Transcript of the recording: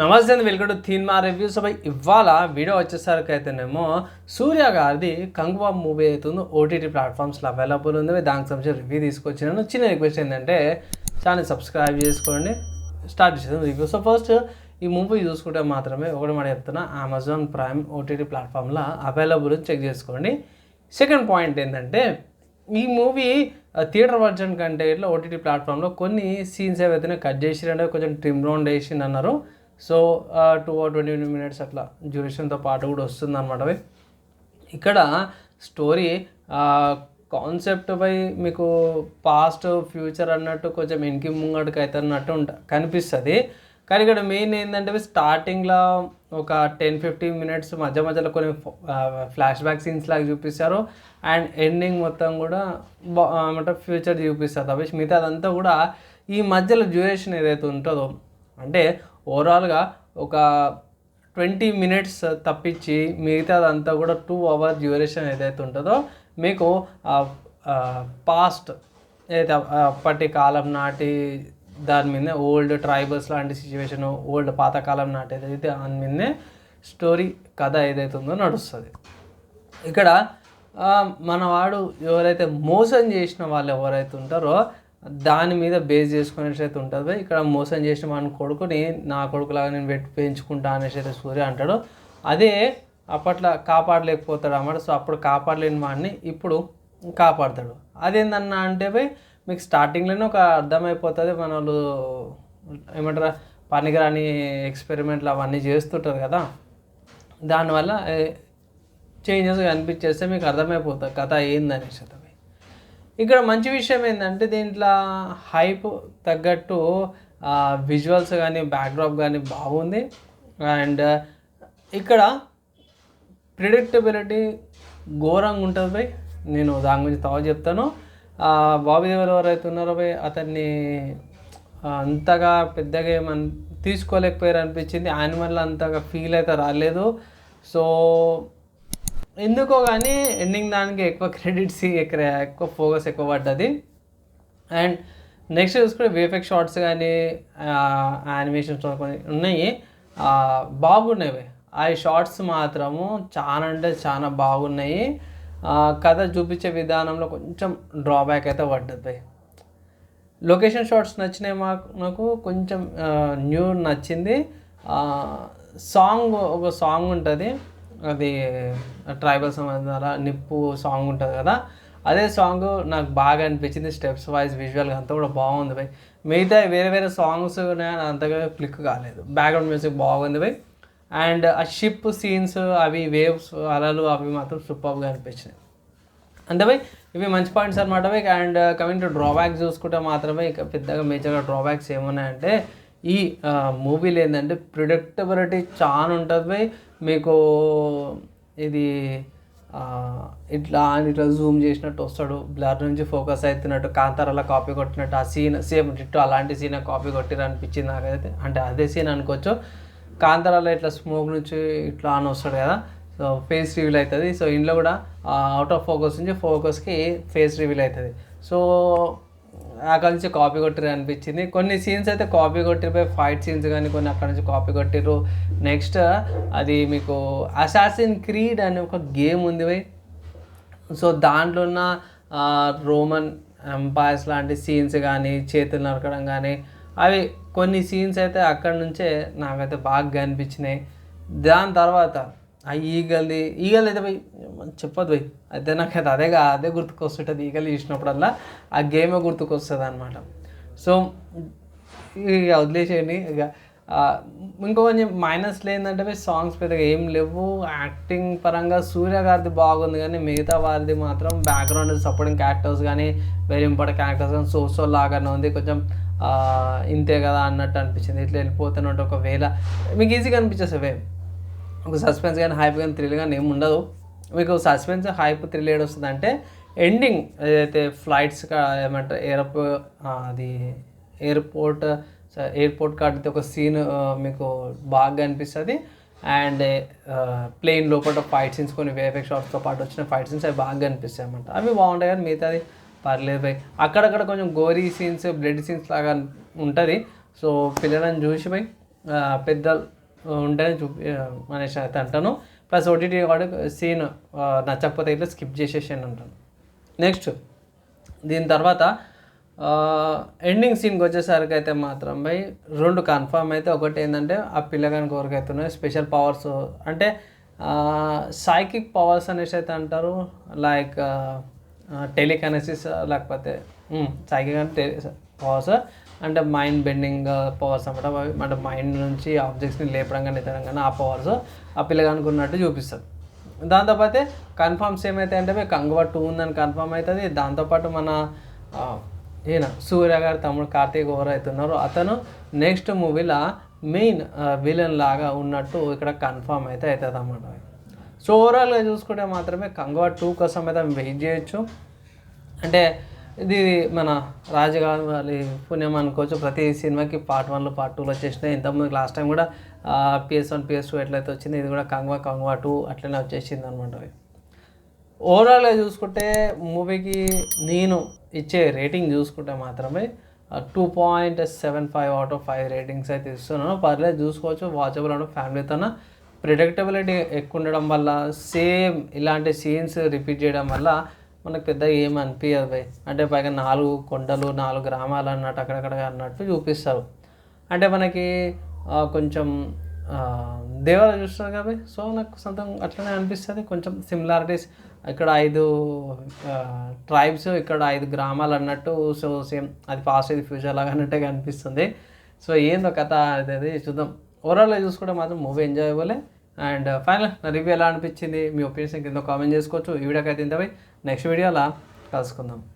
నమస్తే అండి welcome to థీన్ మా రివ్యూస్ బై ఇవాళ వీడియో వచ్చేసరికి అయితేనేమో సూర్య గారిది కంగువా మూవీ అవుతుంది ఓటీటీ ప్లాట్ఫామ్స్లో అవైలబుల్ ఉంది. దానికి సంబంధించిన రివ్యూ తీసుకొచ్చినాను. చిన్న రిక్వెస్ట్ ఏంటంటే ఛానల్ సబ్స్క్రైబ్ చేసుకోండి. స్టార్ట్ చేసాను రివ్యూ. సో ఫస్ట్ ఈ మూవీ చూసుకుంటే మాత్రమే ఒకటి మన చెప్తున్నా అమెజాన్ ప్రైమ్ ఓటీటీ ప్లాట్ఫామ్లో అవైలబుల్ చెక్ చేసుకోండి. సెకండ్ పాయింట్ ఏంటంటే ఈ మూవీ థియేటర్ వర్జన్ కంటే ఇట్లా ఓటీటీ ప్లాట్ఫామ్లో కొన్ని సీన్స్ ఏవైతే కట్ చేసిరంటే కొంచెం ట్రిమ్ రౌండ్ వేసింది అన్నారు so two or twenty minutes అట్లా డ్యూరేషన్తో పాటు కూడా వస్తుంది అనమాట ఇక్కడ స్టోరీ కాన్సెప్ట్ పై మీకు పాస్ట్ ఫ్యూచర్ అన్నట్టు కొంచెం వెనక్కి ముంగడికి అయితే అన్నట్టు ఉంట కనిపిస్తుంది. కానీ ఇక్కడ మెయిన్ ఏంటంటే స్టార్టింగ్లో ఒక టెన్ ఫిఫ్టీన్ మినిట్స్ మధ్య మధ్యలో కొన్ని ఫ్లాష్ బ్యాక్ సీన్స్ లాగా చూపిస్తారు. అండ్ ఎండింగ్ మొత్తం కూడా బా ఫ్యూచర్ చూపిస్తారు అవి మిగతా అదంతా కూడా ఈ మధ్యలో డ్యూరేషన్ ఏదైతే ఉంటుందో అంటే ఓవరాల్గా ఒక ట్వంటీ మినిట్స్ తప్పించి మిగతాదంతా కూడా టూ అవర్ డ్యూరేషన్ ఏదైతే ఉంటుందో మీకు పాస్ట్ ఏదైతే అప్పటి కాలం నాటి దాని మీద ఓల్డ్ ట్రైబల్స్ లాంటి సిచ్యువేషన్ ఓల్డ్ పాతకాలం నాటి ఏదైతే దాని మీదనే స్టోరీ కథ ఏదైతే ఉందో నడుస్తుంది. ఇక్కడ మనవాడు ఎవరైతే మోసం చేసిన వాళ్ళు ఎవరైతే ఉంటారో దాని మీద బేస్ చేసుకునేసి ఉంటుంది. ఇక్కడ మోసం చేసిన మన కొడుకుని నా కొడుకులాగా నేను పెట్టి పెంచుకుంటా అనేసి అయితే సూర్య అంటాడు. అదే అప్పట్లో కాపాడలేకపోతాడు అన్నమాట. సో అప్పుడు కాపాడలేని వాడిని ఇప్పుడు కాపాడతాడు. అదేందన్నా అంటే పోయి మీకు స్టార్టింగ్లోనే ఒక అర్థమైపోతుంది. మన వాళ్ళు ఏమంటారా? పనికిరాని ఎక్స్పెరిమెంట్లు అవన్నీ చేస్తుంటారు కదా. దానివల్ల చేంజెస్ కనిపించేస్తే మీకు అర్థమైపోతుంది. కథ ఏందనేసి అది. ఇక్కడ మంచి విషయం ఏంటంటే దీంట్లో హైప్ తగ్గట్టు విజువల్స్ కానీ బ్యాక్డ్రాప్ కానీ బాగుంది. అండ్ ఇక్కడ ప్రిడిక్టబిలిటీ ఘోరంగా ఉంటుంది బై. నేను దాని గురించి తవ చెప్తాను. ఆ, బాబీ దేవర్ ఎవరైతే ఉన్నారో బై అతన్ని అంతగా పెద్దగా ఏమని తీసుకోలేకపోయారు అనిపించింది యానిమల్ అంతగా ఫీల్ అయితే రాలేదు. సో ఎందుకో కానీ ఎండింగ్ దానికి ఎక్కువ క్రెడిట్స్ ఎక్కువ ఎక్కువ ఫోకస్ ఎక్కువ పడ్డది. అండ్ నెక్స్ట్ చూసుకుంటే విఎఫ్ఎక్స్ షార్ట్స్ కానీ యానిమేషన్స్ కొన్ని ఉన్నాయి. బాగున్నాయి. ఆ షార్ట్స్ మాత్రము చాలా అంటే చాలా బాగున్నాయి. కథ చూపించే విధానంలో కొంచెం డ్రాబ్యాక్ అయితే పడ్డది. లొకేషన్ షార్ట్స్ నచ్చినాయి మాకు నాకు కొంచెం న్యూ నచ్చింది. సాంగ్ ఒక సాంగ్ ఉంటుంది. అది ట్రైబల్ సంబంధాల నిప్పు సాంగ్ ఉంటుంది కదా. అదే సాంగ్ నాకు బాగా అనిపించింది స్టెప్స్ వైజ్ విజువల్గా అంతా కూడా బాగుంది భయ్ మిగతా వేరే వేరే సాంగ్స్ అంతగా క్లిక్ కాలేదు. బ్యాక్గ్రౌండ్ మ్యూజిక్ బాగుంది భయ్ అండ్ ఆ షిప్ సీన్స్ అవి వేవ్స్ అలలు అవి మాత్రం సూపర్గా అనిపించినాయి. అంటే భయ్ ఇవి మంచి పాయింట్స్ అనమాట భయ్ అండ్ కమింగ్ టు డ్రాబ్యాక్స్ చూసుకుంటే మాత్రమే ఇక పెద్దగా మేజర్గా డ్రాబ్యాక్స్ ఏమున్నాయంటే ఈ మూవీలో ఏంటంటే ప్రిడిక్టబిలిటీ చాలా ఉంటుంది మీకు ఇది ఇట్లా ఇట్లా జూమ్ చేసినట్టు వస్తాడు బ్లర్ నుంచి ఫోకస్ అవుతున్నట్టు కాంతారాల కాపీ కొట్టినట్టు ఆ సీన్ సేమ్ ఇట్టు అలాంటి సీన్ కాపీ కొట్టిరు అనిపించింది నాకైతే. అంటే అదే సీన్ అనుకోవచ్చు. కాంతారాలో ఇట్లా స్మోక్ నుంచి ఇట్లా ఆన్ వస్తాడు కదా. సో ఫేస్ రివీల్ అవుతుంది సో ఇంట్లో కూడా అవుట్ ఆఫ్ ఫోకస్ నుంచి ఫోకస్కి ఫేస్ రివీల్ అవుతుంది సో అక్కడ నుంచి కాపీ కొట్టిరు అనిపించింది. కొన్ని సీన్స్ అయితే కాపీ కొట్టిపోయి ఫైట్ సీన్స్ కానీ కొన్ని అక్కడ నుంచి కాపీ కొట్టిర్రు. నెక్స్ట్ అది మీకు అసాసిన్ క్రీడ్ అనే ఒక గేమ్ ఉంది భయ్ సో దాంట్లో ఉన్న రోమన్ ఎంపైర్స్ లాంటి సీన్స్ కానీ చేతులు నరకడం కానీ అవి కొన్ని సీన్స్ అయితే అక్కడ నుంచే నాకైతే బాగా అనిపించినాయి. దాని తర్వాత ఆ ఈగల్ది ఈగల్ అయితే పోయి చెప్పదు పోయి. అయితే అది అదే అదే గుర్తుకొస్తుంటుంది. ఈగలు చూసినప్పుడల్లా ఆ గేమే గుర్తుకొస్తుంది అనమాట సో ఇక వదిలేసేయండి. ఇక ఇంకో కొంచెం మైనస్లు ఏంటంటే సాంగ్స్ పెద్దగా ఏం లేవు. యాక్టింగ్ పరంగా సూర్య గారిది బాగుంది కానీ మిగతా వారిది మాత్రం బ్యాక్గ్రౌండ్ సపోర్టింగ్ క్యారెక్టర్స్ కానీ వెరీ ఇంపార్టెంట్ క్యారెక్టర్స్ కానీ సో సో లాగానే ఉంది. కొంచెం ఇంతే కదా అన్నట్టు అనిపించింది. ఇట్లా వెళ్ళిపోతున్నట్టు ఒకవేళ మీకు ఈజీగా అనిపించేసేవే ఒక సస్పెన్స్ కానీ హైప్ కానీ థ్రిల్ కానీ ఏమి ఉండదు. మీకు సస్పెన్స్ హైప్ థ్రిల్ ఏడు వస్తుంది అంటే ఎండింగ్ ఏదైతే ఫ్లైట్స్ ఏమంటారు ఎయిర్పో అది ఎయిర్పోర్ట్ ఎయిర్పోర్ట్ కాడితే ఒక సీన్ మీకు బాగా అనిపిస్తుంది. అండ్ ప్లేన్ లోపల ఫైట్ సీన్స్ కొన్ని వేఫెక్ షాట్స్తో పాటు వచ్చిన ఫైట్ సీన్స్ అవి బాగా అనిపిస్తాయి అనమాట అవి బాగుంటాయి కానీ మిగతాది పర్లేదు భయ్. అక్కడక్కడ కొంచెం గోరీ సీన్స్ బ్లడ్ సీన్స్ లాగా ఉంటుంది. సో పిల్లలను చూసి భయ్ పెద్ద ఉంటేనే చూపి అనేసి అయితే అంటాను. ప్లస్ ఓటీటీ వాడు సీన్ నచ్చకపోతే ఇట్లా స్కిప్ చేసేసాను అంటాను. నెక్స్ట్ దీని తర్వాత ఎండింగ్ సీన్కి వచ్చేసరికి అయితే మాత్రం బై రెండు కన్ఫర్మ్ అయితే. ఒకటి ఏంటంటే ఆ పిల్లగాని కోరికైతున్నాయి స్పెషల్ పవర్స్ అంటే సైకిక్ పవర్స్ అనేసి అయితే అంటారు. లైక్ టెలికనసిస్ లేకపోతే సైకిక్ అంటే పవర్స్ అంటే మైండ్ బెండింగ్ పవర్స్ అనమాట అంటే మైండ్ నుంచి ఆబ్జెక్ట్స్ని లేపడం కానీ ఎత్తడం కానీ ఆ పవర్స్ ఆ పిల్లగానికి ఉన్నట్టు చూపిస్తుంది. దాంతోపాటు కన్ఫర్మ్స్ ఏమైతే అంటే కంగువ టూ ఉందని కన్ఫర్మ్ అవుతుంది. దాంతోపాటు మన ఈయన సూర్య గారు తమ్ముడు కార్తీక్ ఓవర్ అవుతున్నారు. అతను నెక్స్ట్ మూవీలో మెయిన్ విలన్ లాగా ఉన్నట్టు ఇక్కడ కన్ఫర్మ్ అయితే అవుతుంది అన్నమాట. సో ఓవరాల్గా చూసుకుంటే మాత్రమే కంగువ టూ కోసం అయితే వెయిట్ చేయొచ్చు. అంటే ఇది మన రాజగారి పుణ్యం అనుకోవచ్చు. ప్రతి సినిమాకి పార్ట్ వన్లో పార్ట్ టూలో వచ్చేసినాయి. ఇంతకుముందు లాస్ట్ టైం కూడా పిఎస్ వన్ పిఎస్ టూ ఎట్లయితే వచ్చింది ఇది కూడా కంగ్వా కంగ్వా టూ అట్లనే వచ్చేసింది అనమాట ఓవరాల్గా చూసుకుంటే మూవీకి నేను ఇచ్చే రేటింగ్ చూసుకుంటే మాత్రమే two point seven five out of five ratings అయితే ఇస్తున్నాను. పర్లేదు చూసుకోవచ్చు. వాచబుల్ అంటే ఫ్యామిలీతోన ప్రిడిక్టబిలిటీ ఎక్కువ ఉండడం వల్ల సేమ్ ఇలాంటి సీన్స్ రిపీట్ చేయడం వల్ల మనకు పెద్ద ఏం అనిపించదు భయ్. అంటే పైగా నాలుగు కొండలు నాలుగు గ్రామాలు అన్నట్టు అక్కడక్కడ అన్నట్టు చూపిస్తారు. అంటే మనకి కొంచెం ఆ, దేవాలయం చూస్తారు కాబట్టి సో నాకు సొంతం అట్లనే అనిపిస్తుంది. కొంచెం సిమిలారిటీస్ ఇక్కడ ఐదు ట్రైబ్స్ ఇక్కడ ఐదు గ్రామాలు అన్నట్టు సో సేమ్ అది పాస్ట్ ఇది ఫ్యూచర్ లాగా అన్నట్టే అనిపిస్తుంది సో ఏందో కథ అనేది చూద్దాం. ఓవరాల్గా చూసుకుంటే మాత్రం మూవీ ఎంజాయబులే అండ్ ఫైనల్ uh, నా రివ్యూ ఎలా అనిపించింది? మీ ఒపీనియన్స్ కింద కామెంట్ చేసుకోవచ్చు. ఈ వీడియోకి అయితే ఇంతపై నెక్స్ట్ వీడియోలో కలుసుకుందాం.